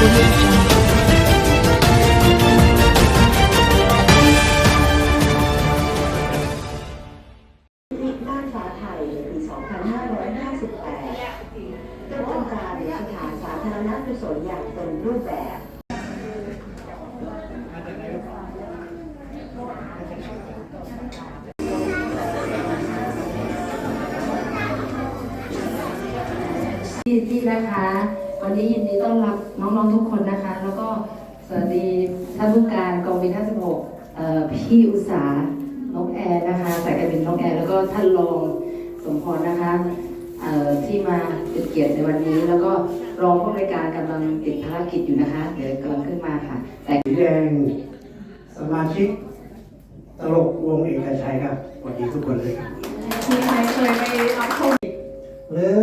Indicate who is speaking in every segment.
Speaker 1: วิ ทุก
Speaker 2: คนนะคะ แล้วก็สวัสดีท่านผู้การกองบิน56เอ่อพี่อุตสาหน้องแอร์นะคะสายการบินน้องแอร์แล้วก็ท่านรองสมพรนะคะเอ่อที่มาเป็นเกียรติในวันนี้ แล้วก็รองผู้บริการกำลังติดภารกิจอยู่นะคะ เดี๋ยวกำลังขึ้นมาค่ะ แต่
Speaker 3: สีแดงสมาชิกตลกวงเอกชัยครับสวัสดีทุกคนเลยครับ
Speaker 2: มีใครเคยไปรับชม
Speaker 3: หรือ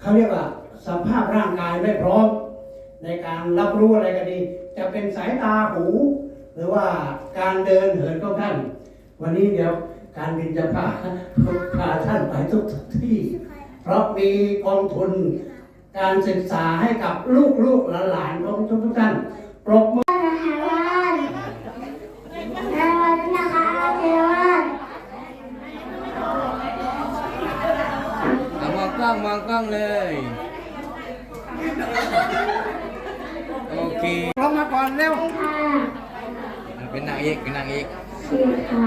Speaker 3: เขาเรียกว่า สภาพร่างกายไม่พร้อม ในการรับรู้อะไรก็ดี จะเป็นสายตาหู หรือว่าการเดินเหินของท่าน วันนี้เดี๋ยวการบินจะพาพาท่านไปทุกที่ เพราะมีกองทุนการศึกษาให้กับลูกๆหลานของทุกๆท่านปรบมือ
Speaker 4: นะคะว่าแล้ววันนะคะเทวัน
Speaker 5: มองกล้องมองกล้องเลย โอเค
Speaker 3: ลงมาก่อนเร็ว
Speaker 4: ค่ะ
Speaker 5: เป็นนางเอกเป็นนางเอก
Speaker 4: ชื่อค่ะ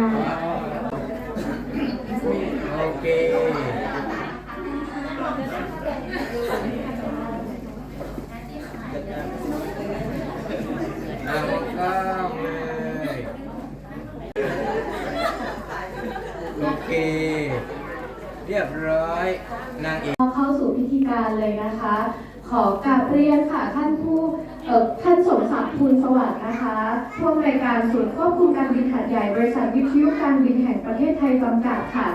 Speaker 5: โอเคเอามองกล้องเลยโอเค เรียบร้อยนางเอก
Speaker 6: เข้าสู่พิธีการเลยนะคะ ขอกราบเรียนค่ะท่านผู้ท่านสมศักดิ์ภูลสวัสดิ์นะคะผู้อำนวยการศูนย์ควบคุมการบินหัดใหญ่บริษัทวิทยุการบินแห่งประเทศไทยจำกัดค่ะ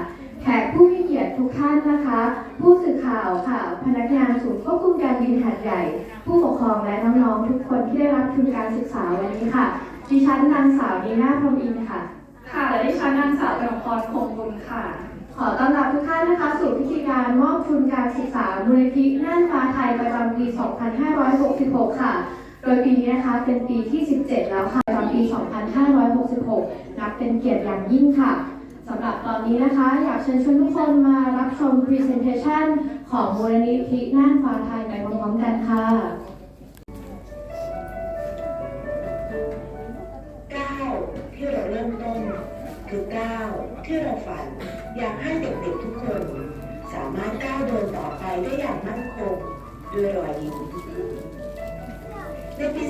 Speaker 6: แขกผู้มีเกียรติทุกท่านนะคะ ผู้สื่อข่าวค่ะ พนักงานศูนย์ควบคุมการบินหัดใหญ่ ผู้ปกครองและน้องๆทุกคนที่ได้รับทุนการศึกษาวันนี้ค่ะ ดิฉันนางสาวนีน่าพรมอินค่ะ
Speaker 7: ดิฉันนางสาว กนพรคงบุญค่ะ
Speaker 6: ขอต้อนรับทุกท่านนะคะ สู่พิธีการมอบทุนการศึกษามูลนิธิน่านฟ้าไทยประจำปี 2566 ค่ะ โดยปีนี้นะคะเป็นปีที่ 17 แล้วค่ะประจำปี 2566 นับเป็นเกียรติอย่างยิ่งค่ะสำหรับตอนนี้นะคะ อยากเชิญชวนทุกคนมารับชม Presentation ของมูลนิธิน่านฟ้าไทยไปพร้อมๆกันค่ะ
Speaker 1: คือก้าวที่เราฝัน อยากให้เด็กๆทุกคน สามารถก้าวเดินต่อไปได้อย่างมั่นคงด้วยรอยยิ้มในปี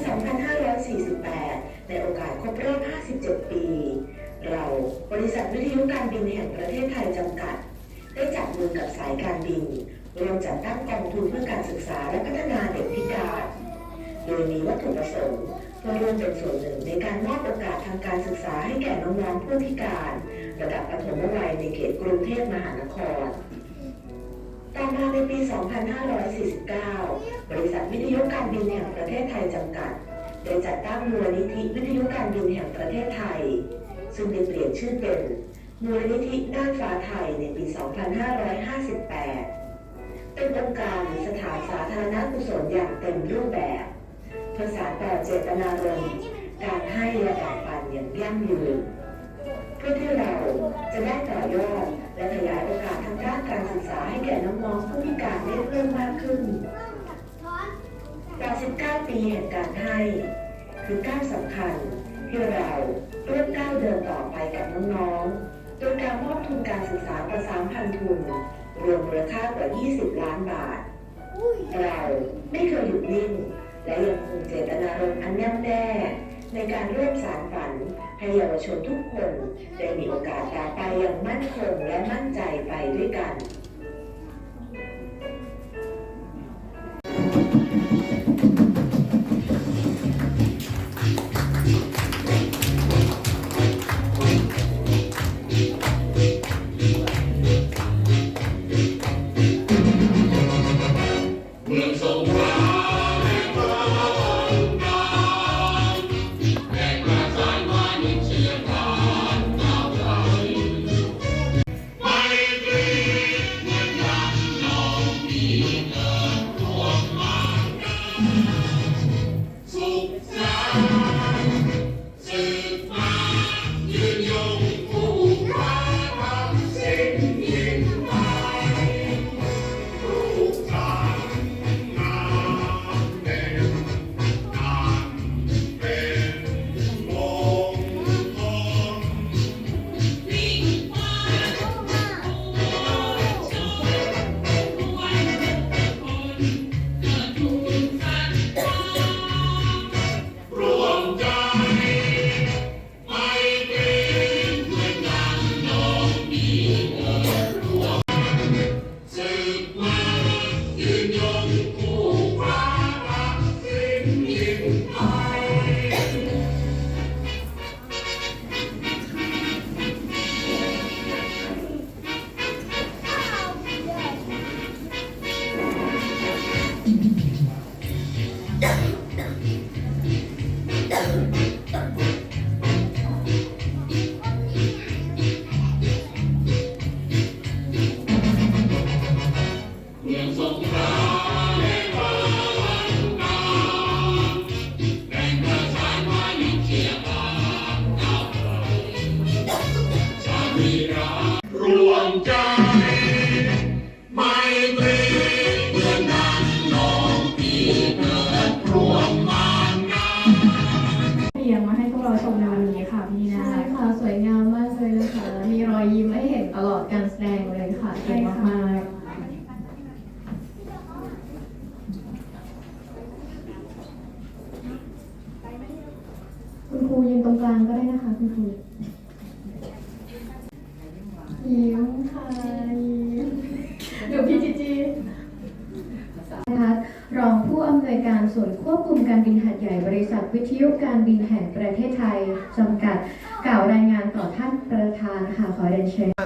Speaker 1: 2548 ในโอกาสครบรอบ 57 ปี เราบริษัทวิทยุการบินแห่งประเทศไทยจำกัด ได้จับมือกับสายการบินรวมจัดตั้งกองทุนเพื่อการศึกษาและพัฒนาเด็กพิการ โดยมีวัตถุประสงค์ เพื่อร่วมเป็นส่วนหนึ่งในการมอบโอกาสทางการศึกษาให้แก่น้องๆผู้พิการ ระดับประถมวัยในเขตกรุงเทพมหานคร ต่อมาในปี 2549 บริษัทวิทยุการบินแห่งประเทศไทยจำกัด ได้จัดตั้งมูลนิธิวิทยุการบินแห่งประเทศไทย ซึ่งได้เปลี่ยนชื่อเป็นมูลนิธิน่านฟ้าไทยในปี 2558 เป็นองค์การหรือสถานสาธารณกุศลอย่างเต็มรูปแบบ เพื่อสานต่อเจตนารมณ์การให้และแบ่งปันอย่างยั่งยืนเพื่อที่เราจะได้ต่อยอดและขยายโอกาสทางด้านการศึกษาให้แก่น้องๆผู้พิการได้เพิ่มมากขึ้น89ปีแห่งการให้คือก้าวสำคัญที่เราร่วมก้าวเดินต่อไปกับน้องๆ โดยการมอบทุนการศึกษากว่า3,000 ทุน รวมมูลค่ากว่า 20 ล้านบาท เราไม่เคยหยุดนิ่ง และยังคงเจตนารมณ์อันแน่วแน่ในการร่วมสารฝันให้เยาวชนทุกคน ได้มีโอกาสต่อไปอย่างมั่นคงและมั่นใจไปด้วยกัน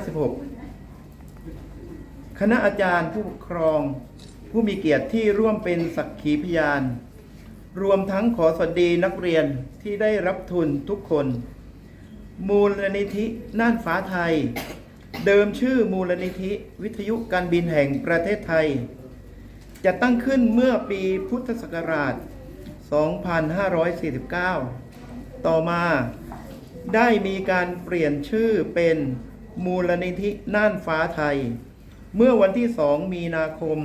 Speaker 7: 96 ค
Speaker 6: ณะ
Speaker 8: อาจารย์
Speaker 9: ผู้ปกครอง ผู้มีเกียรติที่ร่วมเป็นสักขีพยาน รวมทั้งขอสวัสดีนักเรียนที่ได้รับทุนทุกคน มูลนิธิน่านฟ้าไทย เดิมชื่อมูลนิธิวิทยุการบินแห่งประเทศไทย จะตั้งขึ้นเมื่อปีพุทธศักราช 2549 ต่อมาได้มีการเปลี่ยนชื่อเป็น มูลนิธิน่านฟ้าไทย เมื่อวันที่ 2 มีนาคม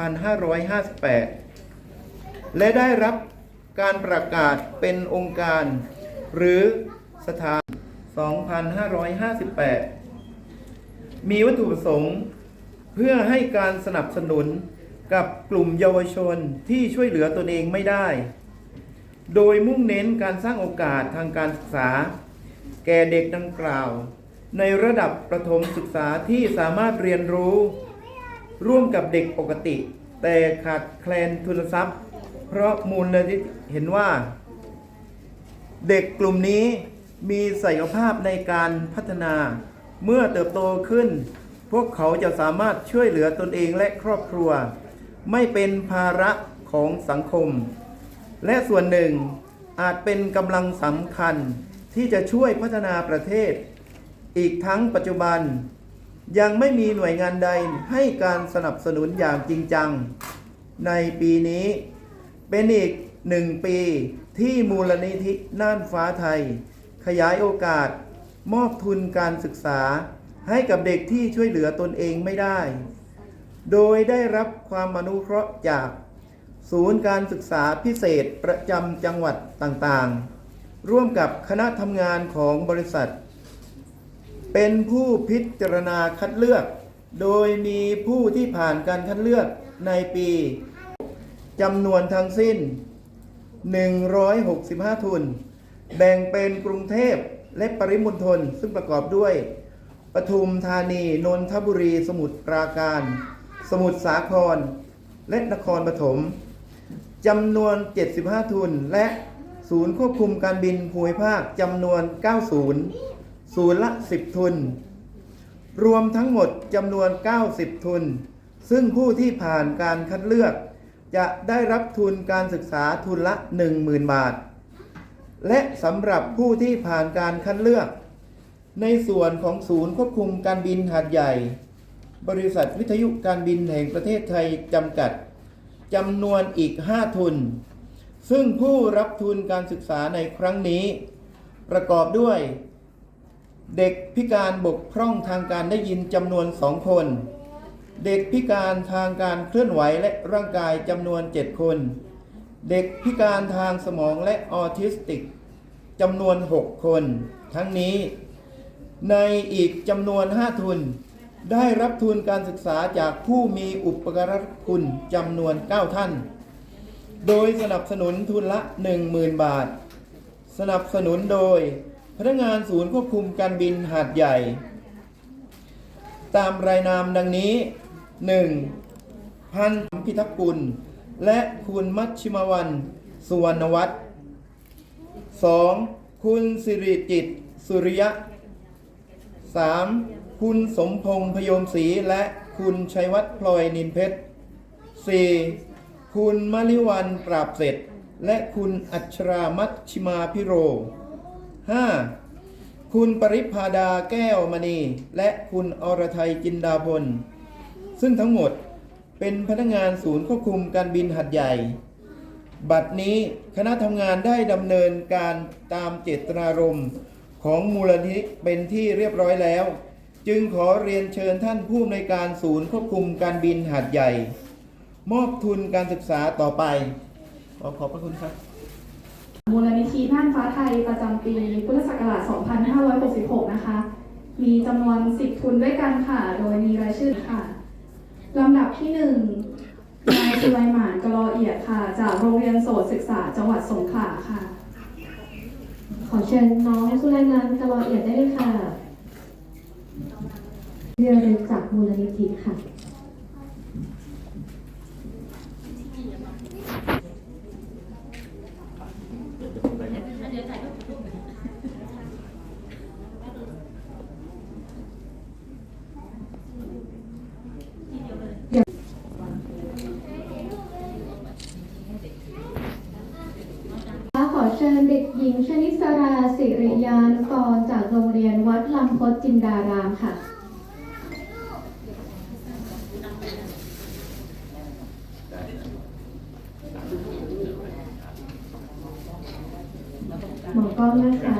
Speaker 9: 2558 และได้รับการประกาศเป็นองค์การ หรือสถาน 2558 มีวัตถุประสงค์ เพื่อให้การสนับสนุนกับกลุ่มเยาวชนที่ช่วยเหลือตนเองไม่ได้ โดยมุ่งเน้นการสร้างโอกาสทางการศึกษา แก่เด็กดังกล่าว ในระดับประถมศึกษาที่สามารถเรียนรู้ ร่วมกับเด็กปกติ แต่ขาดแคลนทุนทรัพย์ เพราะมูลนิธิเห็นว่า เด็กกลุ่มนี้มีศักยภาพในการพัฒนา เมื่อเติบโตขึ้น พวกเขาจะสามารถช่วยเหลือตนเองและครอบครัว ไม่เป็นภาระของสังคม และส่วนหนึ่งอาจเป็นกำลังสำคัญที่จะช่วยพัฒนาประเทศ อีกทั้งปัจจุบัน ยังไม่มีหน่วยงานใดให้การสนับสนุนอย่างจริงจัง ในปีนี้เป็นอีกหนึ่งปีที่มูลนิธิน่านฟ้าไทย ขยายโอกาส มอบทุนการศึกษาให้กับเด็กที่ช่วยเหลือตนเองไม่ได้ โดยได้รับความอนุเคราะห์จากศูนย์การศึกษาพิเศษประจำจังหวัดต่างๆ ร่วมกับคณะทำงานของบริษัท เป็นผู้พิจารณาคัดเลือก โดยมีผู้ที่ผ่านการคัดเลือกในปีจำนวนทั้งสิ้น 165 ทุน แบ่งเป็นกรุงเทพและปริมณฑลซึ่งประกอบด้วย ปทุมธานี นนทบุรี สมุทรปราการ สมุทรสาคร และนครปฐมจำนวน 75 ทุนและศูนย์ควบคุมการบินภูมิภาคจำนวน 9 ศูนย์ศูนย์ละ 10 ทุน รวมทั้งหมดจำนวน 90 ทุน ซึ่งผู้ที่ผ่านการคัดเลือก จะได้รับทุนการศึกษาทุนละ 10,000 บาท และสำหรับผู้ที่ผ่านการคัดเลือก ในส่วนของศูนย์ควบคุมการบินหาดใหญ่ บริษัทวิทยุการบินแห่งประเทศไทยจำกัดจำนวนอีก 5 ทุน ซึ่งผู้รับทุนการศึกษาในครั้งนี้ ประกอบด้วย เด็กพิการบกพร่องทางการได้ยินจำนวน2คน เด็กพิการทางการเคลื่อนไหวและร่างกายจำนวน 7 คน เด็กพิการทางสมองและออทิสติกจำนวน 6 คน ทั้งนี้ ในอีกจำนวน 5 ทุน ได้รับทุนการศึกษาจากผู้มีอุปการะคุณจำนวน 9 ท่าน โดยสนับสนุนทุนละ 10,000 บาท สนับสนุนโดย พนักงานศูนย์ควบคุมการบินหาดใหญ่ ตามรายนามดังนี้ 1. พันพิทักษ์กุล และคุณมัชชิมวันสุวรรณวัฒน์ 2. คุณสิริจิต สุริยะ 3. คุณสมพงษ์พยมศรีและคุณชัยวัฒน์พลอยนินเพชร 4. คุณมลิวันปราบเสร็จ และคุณอัชรามัชชิมาพิโร 5. คุณปริพาดาแก้วมณี และคุณอรไทยจินดาพล ซึ่งทั้งหมดเป็นพนักงานศูนย์ควบคุมการบินหัดใหญ่ บัดนี้คณะทำงานได้ดำเนินการตามเจตนารมณ์ของมูลนิธิเป็นที่เรียบร้อยแล้ว จึงขอเรียนเชิญท่านผู้อำนวยการศูนย์ควบคุมการบินหัดใหญ่ มอบทุนการศึกษาต่อไป ขอขอบพระคุณครับ
Speaker 7: มูลนิธิน่านฟ้าไทยประจำปีพุทธศักราช 2566 นะคะ มีจำนวน 10 ทุนด้วยกันค่ะ โดยมีรายชื่อค่ะ ลำดับที่ 1 นายสุไลหมานกะลอเอียดค่ะ จากโรงเรียนโสตศึกษาจังหวัดสงขลาค่ะ
Speaker 6: ขอเชิญน้องสุไลมานกะลอเอียดได้เลยค่ะเรือเรือจากมูลนิธิค่ะ ขอเชิญเด็กหญิงชนิส ริยานกรจากโรงเรียนวัดลำพดจินดารามค่ะ หมอกล้องนะคะ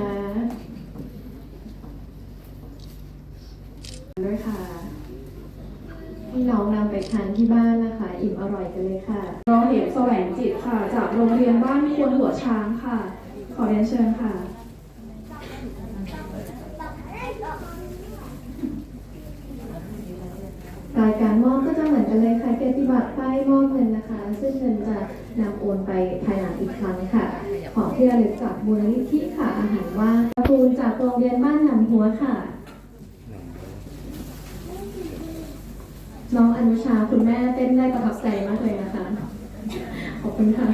Speaker 7: ด้วยค่ะ
Speaker 6: ให้น้องนำไปทานที่บ้านนะคะ อิ่มอร่อยกันเลยค่ะ
Speaker 7: น้องเหมแสวงจิตค่ะ จากโรงเรียนบ้านควรหัวช้างค่ะ ขอเรียนเชิญค่ะ
Speaker 6: รายการมอบก็จะเหมือนกันเลยค่ะเกียรติบัตรป้ายมอบเงินนะคะ ซึ่งเงินจะนำโอนไปภายหลังอีกครั้งค่ะ ของที่ระลึกจากมูลนิธิค่ะอาหารว่างการ์ตูนจากโรงเรียนบ้านหนำหัวค่ะ น้องอนุชาคุณแม่เต้นได้ประทับใจมากเลยนะคะ ขอบคุณค่ะ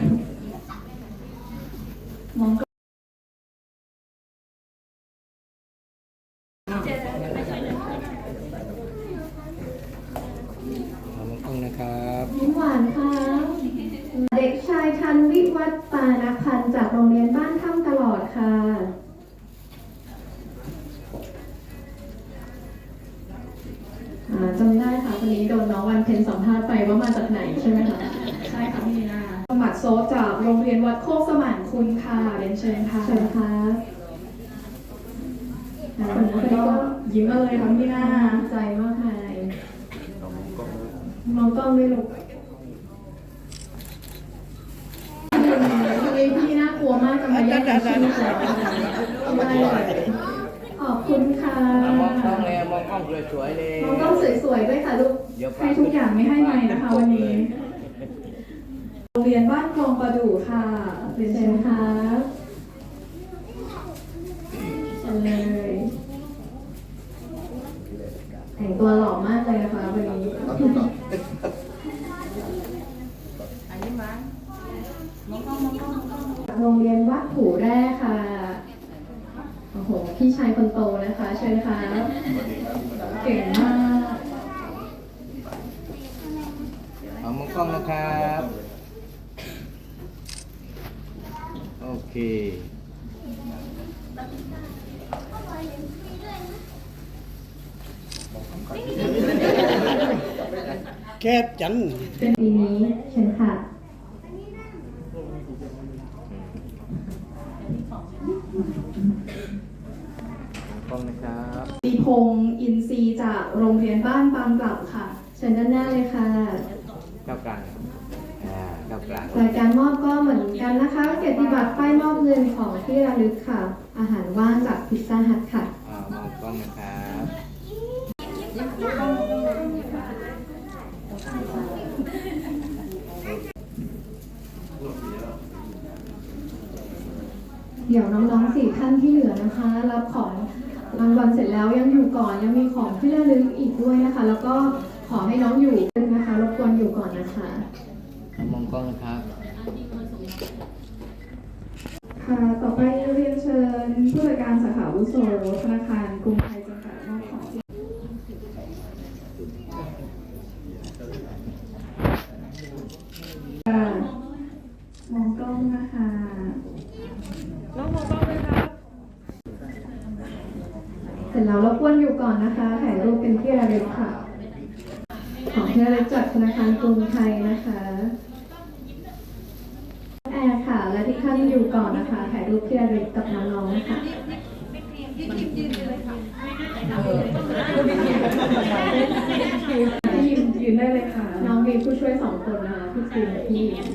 Speaker 6: จำได้ค่ะคนนี้โดนน้องวันเพ็ญสัมภาษณ์ไปว่ามาจากไหนใช่ไหมคะ
Speaker 7: ใช่ค่ะพี่นีนาสมัครโซฟจากโรงเรียนวัดโคกสมานคุณค่ะเรียนเชิญค่ะ
Speaker 6: เชิญค่ะอ่า
Speaker 7: คนนี้ก็ยิ้มมาเลยค่ะพี่นา
Speaker 6: น่าใจมากเลยมองกล้องด้วยลูก
Speaker 7: พี่น่ากลัวมากกำลังแย่งกันชื่อแล้วไม่เลยขอบคุณค่ะ
Speaker 5: มองก ล้องเลยมองกล้องสวยๆเลย
Speaker 6: มองกล้องสวยๆด้วยค่ะลูก
Speaker 5: เดี๋ยว
Speaker 7: ให้ทุกอย่างไม่ให้ไม่นะคะวันนี้ โรงเรียนบ้านคลองประดู่ค่ะเรียน
Speaker 6: เชิ
Speaker 7: เชิ
Speaker 6: ญ
Speaker 7: ญ
Speaker 6: ค
Speaker 7: ค่ะ
Speaker 6: รับเชิญเลยแต่งตัวหล่อมากเลยนะคะวันนี้โรงเรียนวัดผูแร่ค่ะโอ้โห พี่ชายคนโตนะคะ เชิญค่ะ
Speaker 7: เก่งมาก
Speaker 5: เอามองกล้องนะครับ โอเค
Speaker 3: แค่จัน
Speaker 6: เป็นปีนี้เชิญค่ะ
Speaker 5: มองกล้องนะครับ
Speaker 7: ปีพงศ์อินทรีย์จากโรงเรียนบ้านบางกล่ำค่ะ
Speaker 6: เชิญด้านหน้าเลยค่ะ
Speaker 5: เข้า กลางอ่าเข้ากลาง
Speaker 6: รายการมอบก็เหมือนกันนะคะเกียรติบัตรป้ายมอบเงินของที่ระลึกค่ะ อาหารว่างจากพิซซ่าฮัทค่ะ
Speaker 5: อ่ามองกล้องนะครับ
Speaker 6: เดี๋ยวน้องๆสี่ท่านที่เหลือนะคะ รับของรางวัลเสร็จแล้วยังอยู่ก่อนยังมีของที่ระลึกอีกด้วยนะคะ แล้วก็ ขอให้น้องอยู่นะคะรบกวนอยู่ก่อนนะคะ
Speaker 5: เอามองกล้องนะครับ
Speaker 7: ค่ะ ต่อไปเรียนเชิญผู้จัดการสาขาวุโสธนาคารกรุงไทยจำกัดมอบของค่ะมองกล้องนะคะ
Speaker 6: เสร็จแล้วรบกวนอยู่ก่อนนะคะ ถ่ายรูปเป็นที่ระลึกค่ะ ของที่ระจากธนาคารกรุงไทยนะคะแอร์ค่ะ และที่ท่านอยู่ก่อนนะคะ ถ่ายรูปที่ระลึกกับน้องๆนะคะยืนยืนได้เลยค่ะ น้องมีผู้ช่วยสองคนนะคะพี่จีนและพี่หญิง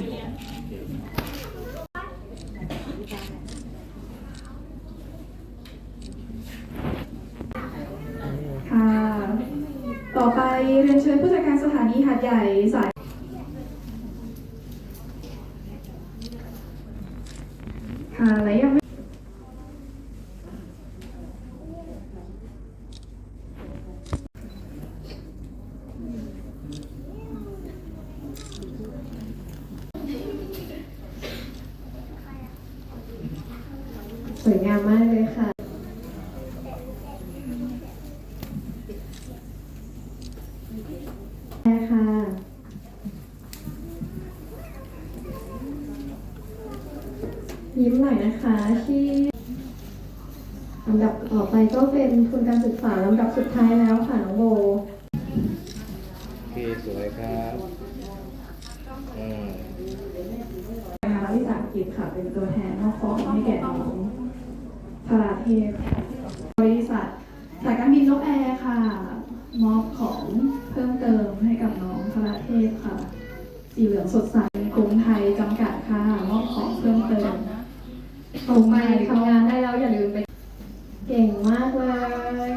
Speaker 7: ค่ะ ต่อไปเรียนเชิญผู้จัดการสถานีหาดใหญ่สาย ค่ะ และยังไม่
Speaker 6: ส วยงามมากเลยค่ะแม่ค่ะ ยิ้มหน่อยนะคะที่ลำดับต่อไปก็เป็นทุนการศึกษาลำดับสุดท้ายแล้วค่ะน้องโบ
Speaker 5: โอเค สวยครับอืม
Speaker 7: งานวิสาหกิจค่ะ เป็นตัวแทนมอบของให้แก่น้องพราเทพบริษัทสายการบินนกแอร์ค่ะ มอบของเพิ่มเติมให้กับน้องพราเทพค่ะ สีเหลืองสดใสกรุงไทยจำกัดค่ะ มอบของเพิ่มเติม
Speaker 6: ตรงไปทำงานได้แล้วอย่าลืมไป เก่งมากเลย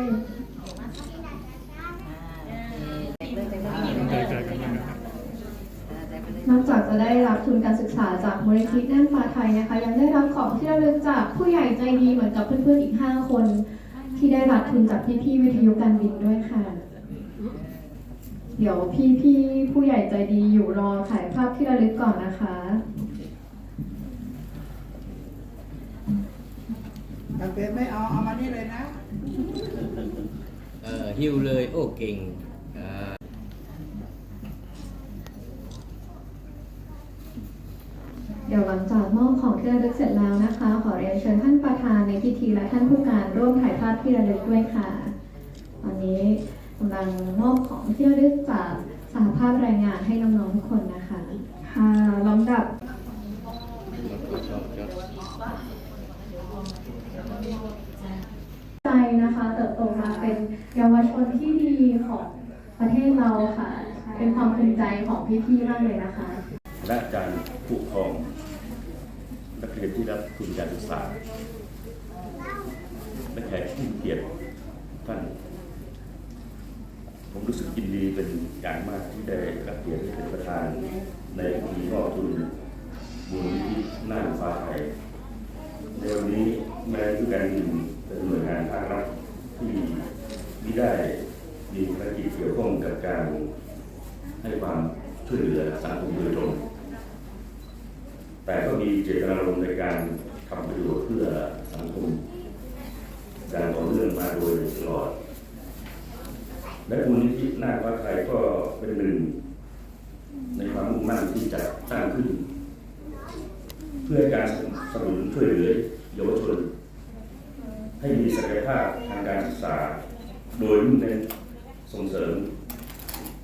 Speaker 6: นอกจากจะได้รับทุนการศึกษาจากมูลนิธิแน่นฟ้าไทยนะคะ ยังได้รับของที่ระลึกจากผู้ใหญ่ใจดีเหมือนกับเพื่อนๆอีก 5 คน ที่ได้รับทุนจากพี่ๆวิทยุการบินด้วยค่ะ เดี๋ยวพี่ๆผู้ใหญ่ใจดีอยู่รอถ่ายภาพที่ระลึ กก่อนนะคะ
Speaker 3: จำเป็นไม่เอา เอามานี่เลยนะ
Speaker 5: เออฮิวเลยโอ้เก่งอ่า
Speaker 6: เดี๋ยวหลังจากมอบของที่ระลึกเสร็จแล้วนะคะ ขอเรียนเชิญท่านประธานในพิธีและท่านผู้การร่วมถ่ายภาพที่ระลึกด้วยค่ะตอนนี้กำลังมอบของที่ระลึกจากสหภาพแรงงานให้น้องๆทุกคนนะคะ
Speaker 7: ค่ะลำดับ
Speaker 6: ใจนะคะเติบโตมาเป็นเยาวชนที่ดีของประเทศเราค่ะ เป็นความภูมิใจของพี่ๆมากเลยนะคะ
Speaker 10: และอาจารย์ผู้ปกครองนักเรียนที่รับทุนการศึกษาและแขกผู้เกียรติท่าน ผมรู้สึกยินดีเป็นอย่างมากที่ได้รับเกียรติเป็นประธาน ในพิธีมอบทุนมูลนิธิน่านฟ้าไทยในวันนี้แม้ทุกการบินเป็นหน่วยงานภาครัฐที่มิได้มีภารกิจเกี่ยวข้องกับการให้ความช่วยเหลือสังคมโดยตรง แต่ก็มีเจตนารมณ์ในการทำประโยชน์เพื่อสังคมการต่อเนื่องมาโดยตลอด และมูลนิธินาควัดไทยก็เป็นหนึ่ง ในความมุ่งมั่นที่จะสร้างขึ้น เพื่อการสนับสนุนช่วยเหลือเยาวชน ให้มีศักยภาพทางการศึกษา โดยมุ่งเน้นส่งเสริม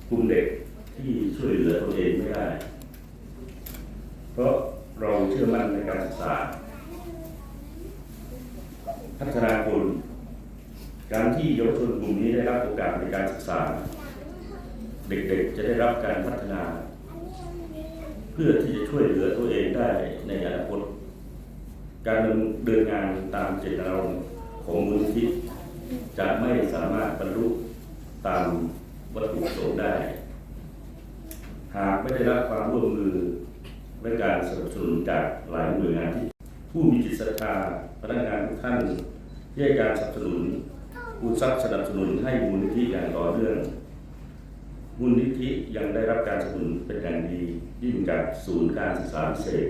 Speaker 10: กลุ่มเด็กที่ช่วยเหลือตนเองไม่ได้ เพราะเราเชื่อมั่นในการศึกษา พัฒนาคนการที่เยาวชนกลุ่มนี้ได้รับโอกาสในการศึกษา เด็กๆจะได้รับการพัฒนา พื่อที่จะช่วยเหลือตัวเองได้ในอนาคต การเดินงานตามเจตนารมณ์ของมูลนิธิจะไม่สามารถบรรลุตามวัตถุประสงค์ได้ หากไม่ได้รับความร่วมมือและการสนับสนุนจากหลายหน่วยงานที่ผู้มีจิตศรัทธาพนักงานทุกท่านที่ให้การสนับสนุนผู้ทรัพย์สนับสนุนให้มูลนิธิอย่างต่อเนื่อง มูลนิธิยังได้รับการสนับสนุนเป็นอย่างดี ยิ่งจากศูนย์การศึกษาพิเศษ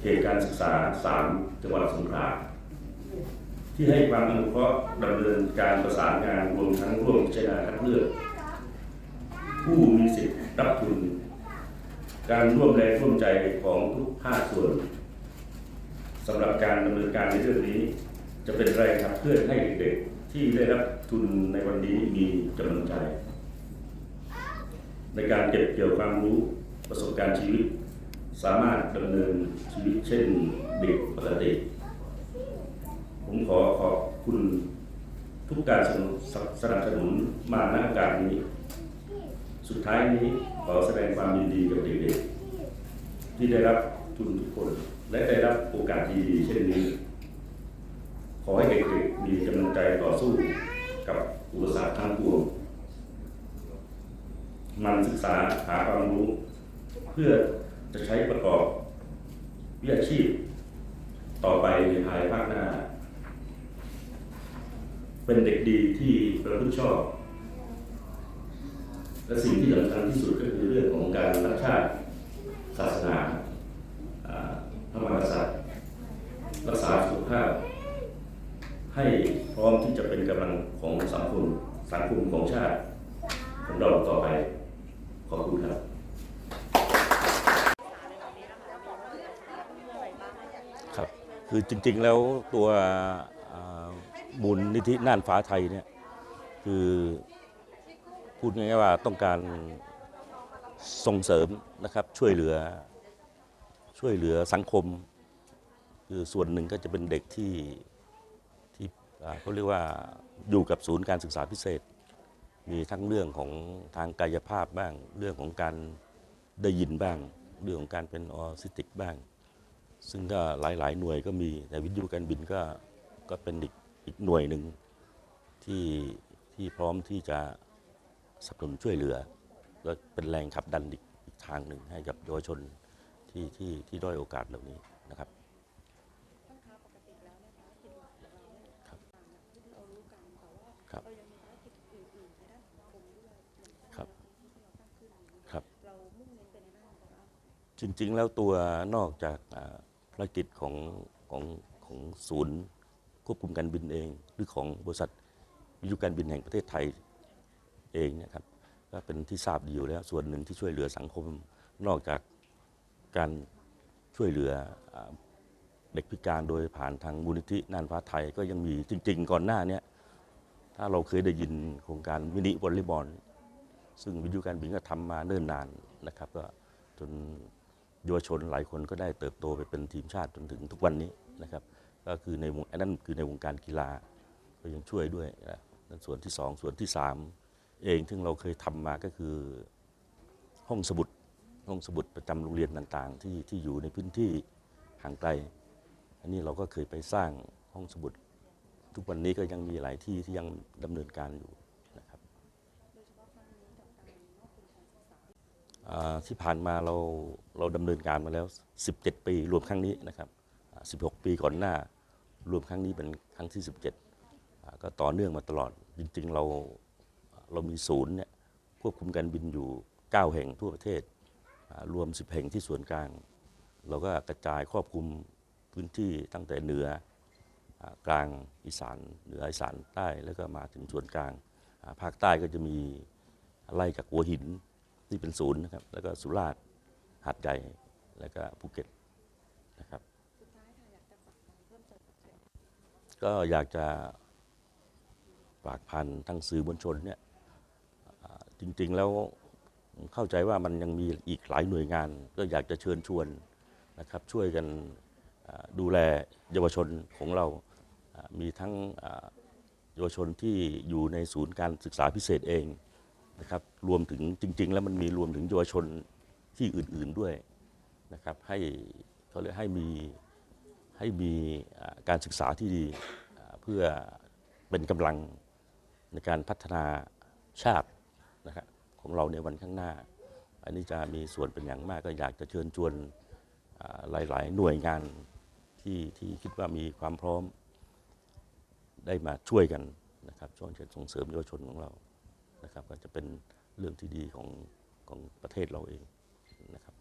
Speaker 10: เขตการศึกษา 3 จังหวัดสงขลาที่ให้ความอนุเคราะห์ดำเนินการประสานงานรวมทั้งร่วมพิจารณาคัดเลือกผู้มีสิทธิ์รับทุน การร่วมแรงร่วมใจของทุกภาคส่วนสำหรับการดำเนินการในเรื่องนี้ จะเป็นแรงขับเคลื่อนให้เด็กๆที่ได้รับทุนในวันนี้มีกำลังใจ
Speaker 11: ในการเก็บเกี่ยวความรู้ ประสบการณ์ชีวิต สามารถดำเนินชีวิตเช่นเด็กปกติผมขอขอบคุณทุกการสนับสนับสนุนมาณโอกาสนี้ สุดท้ายนี้ขอแสดงความยินดีกับเด็กๆ ที่ได้รับทุนทุกคน และได้รับโอกาสดีๆเช่นนี้ ขอให้เด็กๆมีกำลังใจต่อสู้กับอุปสรรคทั้งปวงมันศึกษาหาความรู้ เพื่อจะใช้ประกอบวิชาชีพ ต่อไปในภายภาคหน้า เป็นเด็กดีที่ประพฤติชอบ และสิ่งที่สำคัญที่สุดก็คือเรื่องของการรักชาติศาสนาอ่าพระมหากษัตริย์รักษาสุขภาพ ให้พร้อมที่จะเป็นกำลังของสังคมสังคมของชาติของเราต่อไป ขอบคุณครับ
Speaker 10: คือจริงๆแล้วตัวมูลนิธิน่านฟ้าไทยเนี่ยคือพูดง่ายๆว่าต้องการส่งเสริมนะครับช่วยเหลือช่วยเหลือสังคม คือส่วนหนึ่งก็จะเป็นเด็กที่ที่เขาเรียกว่าอยู่กับศูนย์การศึกษาพิเศษ มีทั้งเรื่องของทางกายภาพบ้าง เรื่องของการได้ยินบ้าง เรื่องของการเป็นออทิสติกบ้าง ซึ่งก็หลายๆ หน่วยก็มีแต่วิทยุการบินก็ก็เป็นอีกอีกหน่วยหนึ่งที่ที่พร้อมที่จะสนับสนุนช่วยเหลือและเป็นแรงขับดันอีกอีกทางหนึ่งให้กับเยาวชนที่ที่ที่ด้อยโอกาสเหล่านี้นะครับครับครับครับครับจริง ๆ แล้วตัวนอกจากอ่า ภารกิจของของของศูนย์ควบคุมการบินเอง หรือของบริษัทวิทยุการบินแห่งประเทศไทยเองเนะครับก็เป็นที่ทราบดีอยู่แล้ว ส่วนหนึ่งที่ช่วยเหลือสังคมนอกจากการช่วยเหลืออเด็กพิการโดยผ่านทางมูลนิธิน่านฟ้าไทยก็ยังมีจริง ๆ ก่อนหน้านี้ถ้าเราเคยได้ยินโครงการมินิวอลเลย์บอลซึ่งวิทยุการบินก็ทำมาเนิ่นนานนะครับก็จน เยาวชนหลายคนก็ได้เติบโตไปเป็นทีมชาติจนถึงทุกวันนี้นะครับก็คือในวงนั้นคือในวงการกีฬาก็ยังช่วยด้วยนะนั่นส่วนที่สองส่วนที่สามเองซึ่เราเคยทำมาก็คือห้องสมุดห้องสมุดประจำโรงเรียนต่างๆ ที่ที่อยู่ในพื้นที่ห่างไกล อันนี้เราก็เคยไปสร้างห้องสมุด ทุกวันนี้ก็ยังมีหลายที่ที่ยังดำเนินการอยู่นะครับ อ่า ที่ผ่านมาเราเราดำเนินการมาแล้ว 17 ปี รวมครั้งนี้นะครับ16 ปีก่อนหน้า รวมครั้งนี้เป็นครั้งที่ 17 ก็ต่อเนื่องมาตลอด จริงๆ เราเรามีศูนย์เนี่ยควบคุมการบินอยู่ 9 แห่งทั่วประเทศ รวม 10 แห่งที่ส่วนกลาง เราก็กระจายครอบคลุมพื้นที่ตั้งแต่เหนืออกลางอีสานเหนืออีสานใต้แล้วก็มาถึงส่วนกลาง ภาคใต้ก็จะมีไล่จากหัวหิน ที่เป็นศูนย์นะครับแล้วก็สุราษฎร์หาดใหญ่แล้วก็ภูเก็ตนะครับก็อยากจะฝากพันทั้งสื่อมวลชนเนี่ยอ่าจริงๆแล้วเข้าใจว่ามันยังมีอีกหลายหน่วยงาน ก็อยากจะเชิญชวนนะครับช่วยกันอ่าดูแลเยาวชนของเราอ่ามีทั้งอ่าเยาวชนที่อยู่ในศูนย์การศึกษาพิเศษเอง นะครับรวมถึงจริง ๆ แล้วมันมีรวมถึงเยาวชนที่อื่น ๆด้วยนะครับให้เขาเรียกให้มีให้มีการศึกษาที่ดีเพื่อเป็นกำลังในการพัฒนาชาตินะครับของเราในวันข้างหน้า อันนี้จะมีส่วนเป็นอย่างมากก็อยากจะเชิญชวนหลายๆ หน่วยงานที่ที่คิดว่ามีความพร้อมได้มาช่วยกันนะครับช่วยกันส่งเสริมเยาวชนของเรา นะครับก็จะเป็นเรื่องที่ดีของของประเทศเราเองนะครับ